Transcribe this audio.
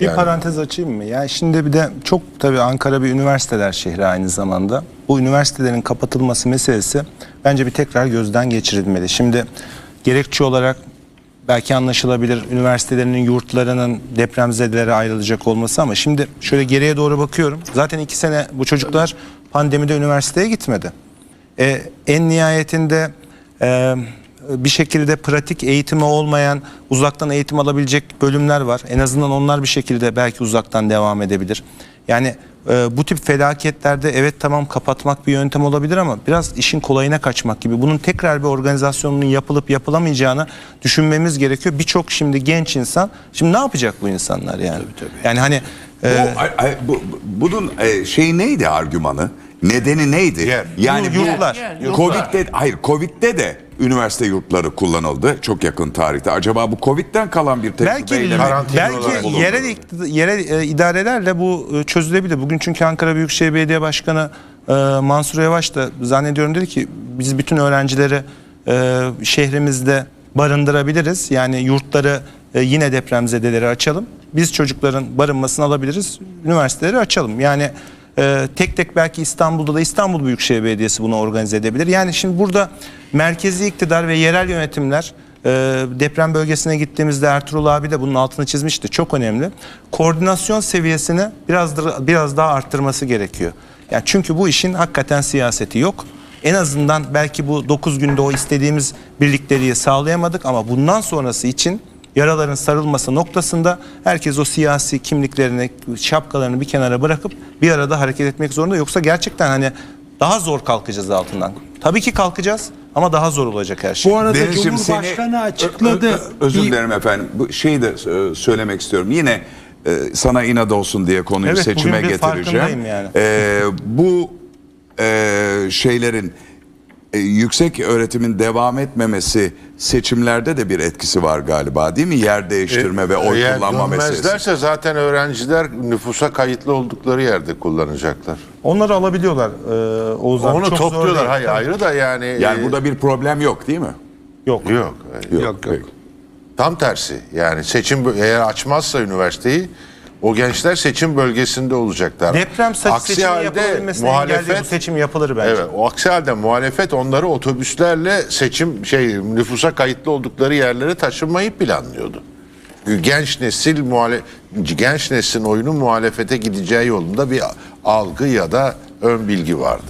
Bir Yani- parantez açayım mı? Yani şimdi bir de çok tabii Ankara bir üniversiteler şehri aynı zamanda. Bu üniversitelerin kapatılması meselesi bence bir tekrar gözden geçirilmeli. Şimdi gerekçe olarak belki anlaşılabilir üniversitelerinin yurtlarının depremzedelere ayrılacak olması ama şimdi şöyle geriye doğru bakıyorum. Zaten iki sene bu çocuklar pandemide üniversiteye gitmedi. E, en nihayetinde e, bir şekilde pratik eğitimi olmayan uzaktan eğitim alabilecek bölümler var. En azından onlar bir şekilde belki uzaktan devam edebilir. Yani e, bu tip felaketlerde evet tamam kapatmak bir yöntem olabilir ama biraz işin kolayına kaçmak gibi. Bunun tekrar bir organizasyonunun yapılıp yapılamayacağını düşünmemiz gerekiyor. Birçok şimdi genç insan şimdi ne yapacak bu insanlar yani? Yani hani e, Bu, bu- bunun e, şey neydi argümanı? Nedeni neydi? Yer. Yani bu yurtlar. Covid'de hayır Covid'de de üniversite yurtları kullanıldı çok yakın tarihte. Acaba bu Covid'den kalan bir Belki tecrübeyle belki bulundu? yerel iktid- yerel e, idarelerle bu e, çözülebilir. Bugün çünkü Ankara Büyükşehir Belediye Başkanı e, Mansur Yavaş da zannediyorum dedi ki biz bütün öğrencileri e, şehrimizde barındırabiliriz. Yani yurtları e, yine depremzedeleri açalım. Biz çocukların barınmasını alabiliriz. Üniversiteleri açalım. Yani e, tek tek belki İstanbul'da da İstanbul Büyükşehir Belediyesi bunu organize edebilir. Yani şimdi burada merkezi iktidar ve yerel yönetimler e, deprem bölgesine gittiğimizde Ertuğrul abi de bunun altını çizmişti. Çok önemli. Koordinasyon seviyesini biraz biraz daha arttırması gerekiyor. Yani çünkü bu işin hakikaten siyaseti yok. En azından belki bu 9 günde o istediğimiz birlikteliği sağlayamadık ama bundan sonrası için yaraların sarılması noktasında herkes o siyasi kimliklerini, şapkalarını bir kenara bırakıp bir arada hareket etmek zorunda. Yoksa gerçekten hani daha zor kalkacağız altından. Tabii ki kalkacağız ama daha zor olacak her şey. Bu arada Denizciğim, Cumhurbaşkanı seni- açıkladı. Ö- ö- özür dilerim efendim. Bu şeyi de e, söylemek istiyorum. Yine e, sana inat olsun diye konuyu Evet, seçime bugün bir getireceğim. farkındayım yani. E, bu e, şeylerin e, yüksek öğretimin devam etmemesi seçimlerde de bir etkisi var galiba değil mi? Yer değiştirme ve oy Eğer kullanma meselesi. dönmezlerse zaten öğrenciler nüfusa kayıtlı oldukları yerde kullanacaklar. Onları alabiliyorlar e, Oğuz abi. Onu Çok topluyorlar. Hayır ayrı da yani. Yani e, burada bir problem yok değil mi? Yok. yok. Yok. Yok, yok. Tam tersi. Yani seçim eğer açmazsa üniversiteyi o gençler seçim bölgesinde olacaklar. Deprem Aksi halde engelliyor. Bu muhalefet seçim yapılır bence. Evet, o aksi halde muhalefet onları otobüslerle seçim şey nüfusa kayıtlı oldukları yerlere taşınmayı planlıyordu. Genç nesil muhale genç neslin oyunu muhalefete gideceği yolunda bir algı ya da ön bilgi vardı.